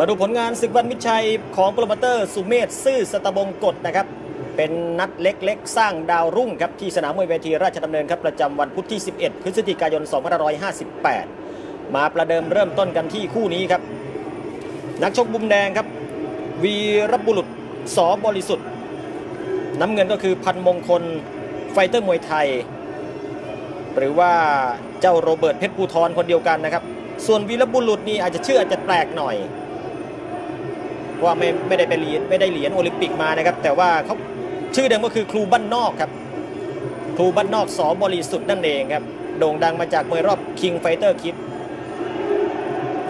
มาดูผลงานศึกวันมิชัยของโปรโมเตอร์สุเมธซื่อสตบงกฎนะครับ เป็นนัดเล็กๆ สร้างดาวรุ่งครับที่สนามมวยเวทีราชดำเนินครับประจำวันพุธที่ 11 พฤศจิกายน 2558 มาประเดิมเริ่มต้นกันที่คู่นี้ครับ นักชกบุมแดงครับ วีรบุรุษสอบริสุทธิ์ น้ำเงินก็คือพันมงคลไฟเตอร์มวยไทย หรือว่าเจ้าโรเบิร์ตเพชรภูทรคนเดียวกันนะครับ ส่วนวีรบุรุษนี่อาจจะชื่ออาจจะแปลกหน่อย ว่าไม่ไม่ได้ไปเหรียญไม่ได้เหรียญโอลิมปิกมานะครับ แต่ว่าเขาชื่อเดิมก็คือครูบ้านนอกครับ ครูบ้านนอกสอบริสุทธิ์นั่นเองครับ โด่งดังมาจากมวยรอบ King Fighter Kid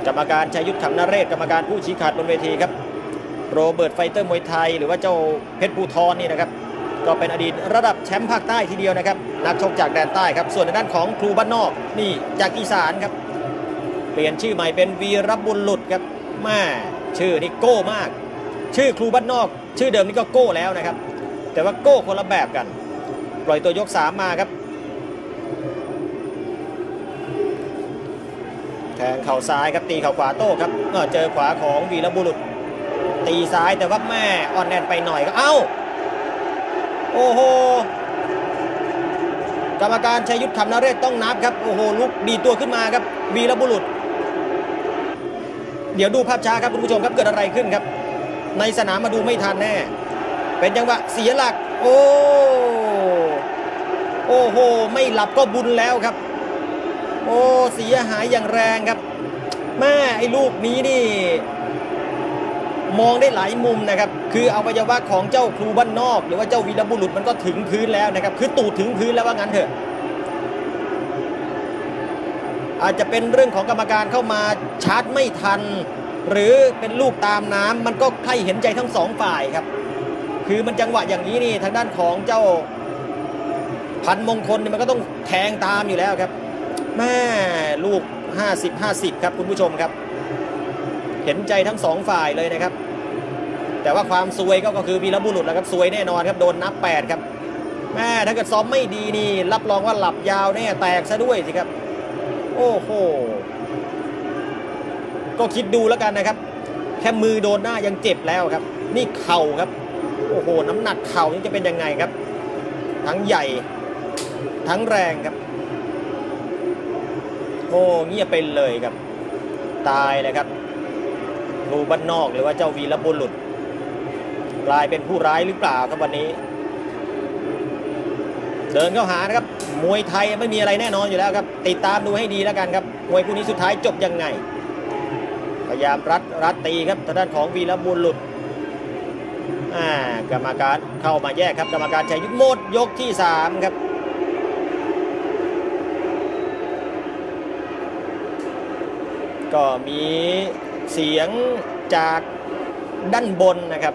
กรรมการชัยยุทธขำนเรศกรรมการผู้ชี้ขาดบนเวทีครับ โรเบิร์ตไฟเตอร์มวยไทย หรือว่าเจ้าเพชรภูทรนี่นะครับ ก็เป็นอดีตระดับแชมป์ภาคใต้ทีเดียวนะครับ นักชกจากแดนใต้ครับ ส่วนในด้านของครูบ้านนอกนี่จากอีสานครับ เปลี่ยนชื่อใหม่เป็นวีรบุรุษครับแม่ ชื่อนี่โก้มาก ชื่อครูบ้านนอก ชื่อเดิมนี่ก็โก้แล้วนะครับ แต่ว่าโก้คนละแบบกัน ปล่อยตัวยก3มาครับ แทงเข่าซ้ายครับตีเข่าขวาโต้ครับเออเจอขวาของวีรบุรุษ ตีซ้ายแต่ว่าแม่อ่อนแนนไปหน่อยก็เอ้า โอ้โหกรรมการชัยยุทธคำนเรศต้องนับครับโอ้โหลุกดีตัวขึ้นมาครับวีรบุรุษ เดี๋ยวดูภาพช้าครับคุณผู้ชมครับเกิดอะไรขึ้นครับ ในสนามมาดูไม่ทันแน่ เป็นจังหวะเสียหลัก โอ้โอ้โห ไม่หลับก็บุญแล้วครับ โอ้เสียหายอย่างแรงครับแม่ไอ้ลูกนี้นี่ มองได้หลายมุมนะครับ คืออวัยวะของเจ้าครูบ้านนอก หรือว่าเจ้าวีรบุรุษมันก็ถึงพื้นแล้วนะครับ คือตูดถึงพื้นแล้วว่างั้นเถอะ อาจจะเป็นเรื่องของกรรมการเข้ามาชาร์จไม่ทัน หรือเป็นลูกตามน้ำมันก็ใครเห็นใจทั้งสองฝ่ายครับ คือมันจังหวะอย่างนี้นี่ทางด้านของเจ้าพันมงคลเนี่ยมันก็ต้องแทงตามอยู่แล้วครับแม่ลูก 50 50 ครับคุณผู้ชมครับ เห็นใจทั้งสองฝ่ายเลยนะครับ แต่ว่าความซวยก็ก็คือวีรบุรุษแล้วครับซวยแน่นอนครับโดนนับ 8 ครับแม่ถ้าเกิดซ้อมไม่ดีนี่ รับรองว่าหลับยาวแน่แตกซะด้วยสิครับ โอ้โห ก็คิดดูแล้วกันนะครับ แค่มือโดนหน้ายังเจ็บแล้วครับ นี่เข่าครับ โอ้โห น้ำหนักเข่านี่จะเป็นยังไงครับ ทั้งใหญ่ ทั้งแรงครับ โอ้เงียบไปเลยครับ ตายเลยครับครูบ้านนอกหรือว่าเจ้าวีรบุรุษกลายเป็นผู้ร้ายหรือเปล่าครับวันนี้ เดินเข้าหานะครับ มวยไทยไม่มีอะไรแน่นอนอยู่แล้วครับ ติดตามดูให้ดีแล้วกันครับ มวยคู่นี้สุดท้ายจบยังไง พยายามรัดรัดตีครับทางด้านของวีรบุรุษอ่ากรรมการเข้ามาแยกครับ กรรมการชัยยุทธโมดยกที่ 3 ครับก็มีเสียงจากด้านบนนะครับ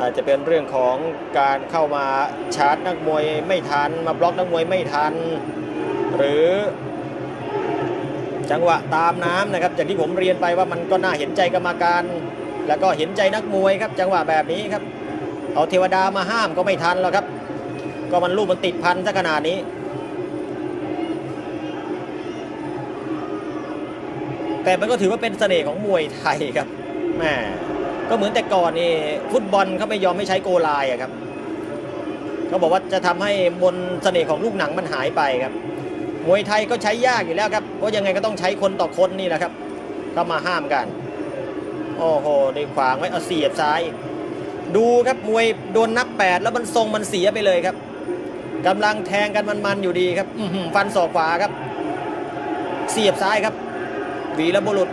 อาจจะเป็นเรื่องของการเข้ามาชาร์จนักมวยไม่ทัน มาบล็อกนักมวยไม่ทัน หรือจังหวะตามน้ำนะครับอย่างที่ผมเรียนไปว่ามันก็น่าเห็นใจกรรมการ แล้วก็เห็นใจนักมวยครับ จังหวะแบบนี้ครับ เอาเทวดามาห้ามก็ไม่ทันแล้วครับ ก็มันลูกมันติดพันซะขนาดนี้ แต่มันก็ถือว่าเป็นเสน่ห์ของมวยไทยครับแหม ก็เหมือนแต่ก่อนนี่ฟุตบอลเขาไม่ยอมไม่ใช้โกลายอะครับเขาบอกว่าจะทำให้มนเสน่ห์ของลูกหนังมันหายไปครับมวยไทยก็ใช้ยากอยู่แล้วครับเพราะยังไงก็ต้องใช้คนต่อคนนี่แหละครับเขามาห้ามกัน โอ้โหได้ขวางไว้เอาเสียบซ้าย ดูครับมวยโดนนับแปดแล้วมันทรงมันเสียไปเลยครับกำลังแทงกันมันๆอยู่ดีครับอืฟันศอกขวาครับ เสียบซ้ายครับวีรบุรุษ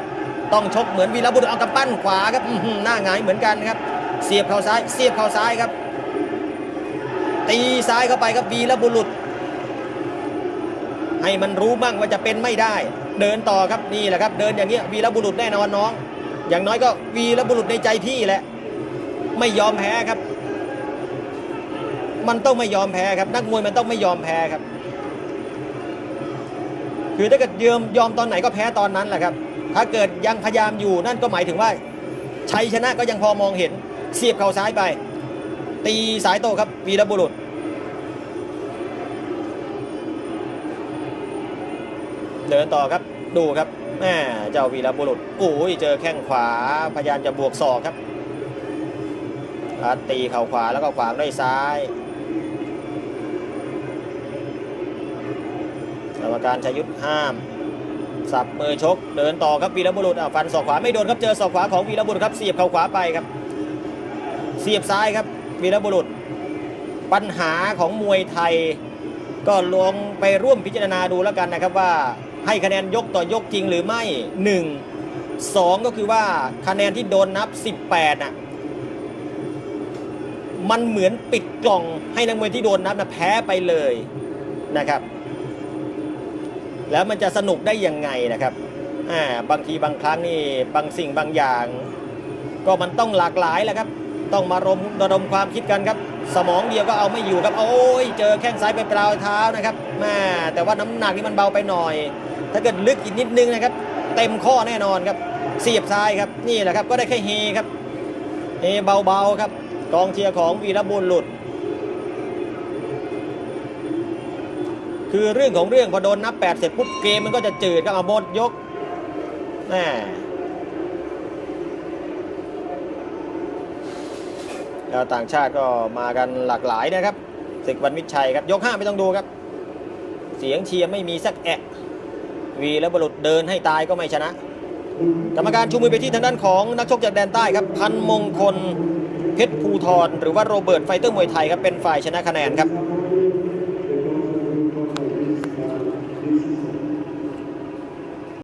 ต้องชกเหมือนวีรบุรุษเอากำปั้นขวาครับอื้อหือหน้าหงายเหมือนกันครับ เสียบเข่าซ้าย เสียบเข่าซ้ายครับ ตีซ้ายเข้าไปครับวีรบุรุษ ให้มันรู้บ้างว่าจะเป็นไม่ได้ เดินต่อครับนี่แหละครับ เดินอย่างเงี้ยวีรบุรุษแน่นอนน้อง อย่างน้อยก็วีรบุรุษในใจพี่แหละ ไม่ยอมแพ้ครับ มันต้องไม่ยอมแพ้ครับ นักมวยมันต้องไม่ยอมแพ้ครับ คือถ้าเกิดยอมยอมตอนไหนก็แพ้ตอนนั้นแหละครับ ถ้าเกิดยังพยายามอยู่นั่นก็หมายถึงว่าชัยชนะก็ยังพอมองเห็นเสียบเข่าซ้ายไป ตีสายโตครับวีรบุรุษ เดินต่อครับดูครับแม่เจ้าวีรบุรุษโอ้ยเจอแข้งขวาพยายามจะบวกศอกครับตีเข่าขวาแล้วก็ขวางด้วยซ้ายกรรมการชยุทธห้าม สับมือชกเดินต่อครับวีรบุรุษฟันศอกขวาไม่โดนครับเจอศอกขวาของวีรบุรุษครับเสียบเข่าขวาไปครับ เสียบซ้ายครับวีรบุรุษ ปัญหาของมวยไทย ก็ลองไปร่วมพิจารณาดูแล้วกันนะครับว่าให้คะแนนยกต่อยกจริงหรือไม่ 1 2 ก็คือว่าคะแนนที่โดนนับ 18น่ะมันเหมือนปิดกล่องให้นักมวยที่โดนนับนะแพ้ไปเลยนะครับ แล้วมันจะสนุกได้ยังไงนะครับอ่าบางทีบางครั้งนี่บางสิ่งบางอย่าง ก็มันต้องหลากหลายแหละครับ ต้องมารมระดมความคิดกันครับ สมองเดียวก็เอาไม่อยู่ครับ โอ้ยเจอแข้งซ้ายไปปลายเท้านะครับแม่แต่ว่าน้ำหนักนี่มันเบาไปหน่อย ถ้าเกิดลึกอีกนิดนึงนะครับ เต็มข้อแน่นอนครับเสียบซ้ายครับนี่แหละครับก็ได้แค่เฮครับเฮเบาๆครับกองเชียร์ของวีรบุญหลุด คือเรื่องของเรื่องพอโดนนับ8เสร็จปุ๊บเกมมันก็จะจืดครับเอาหมดยกแม่แล้วต่างชาติก็มากันหลากหลายนะครับศึกวันมิชัยครับยกห้าไม่ต้องดูครับ เสียงเชียร์ไม่มีสักแอะ วีและบรุษเดินให้ตายก็ไม่ชนะ กรรมการชูมือไปที่ทางด้านของนักชกจากแดนใต้ครับ พันมงคลเพชรภูทรหรือว่าโรเบิร์ตไฟเตอร์มวยไทยครับเป็นฝ่ายชนะคะแนนครับ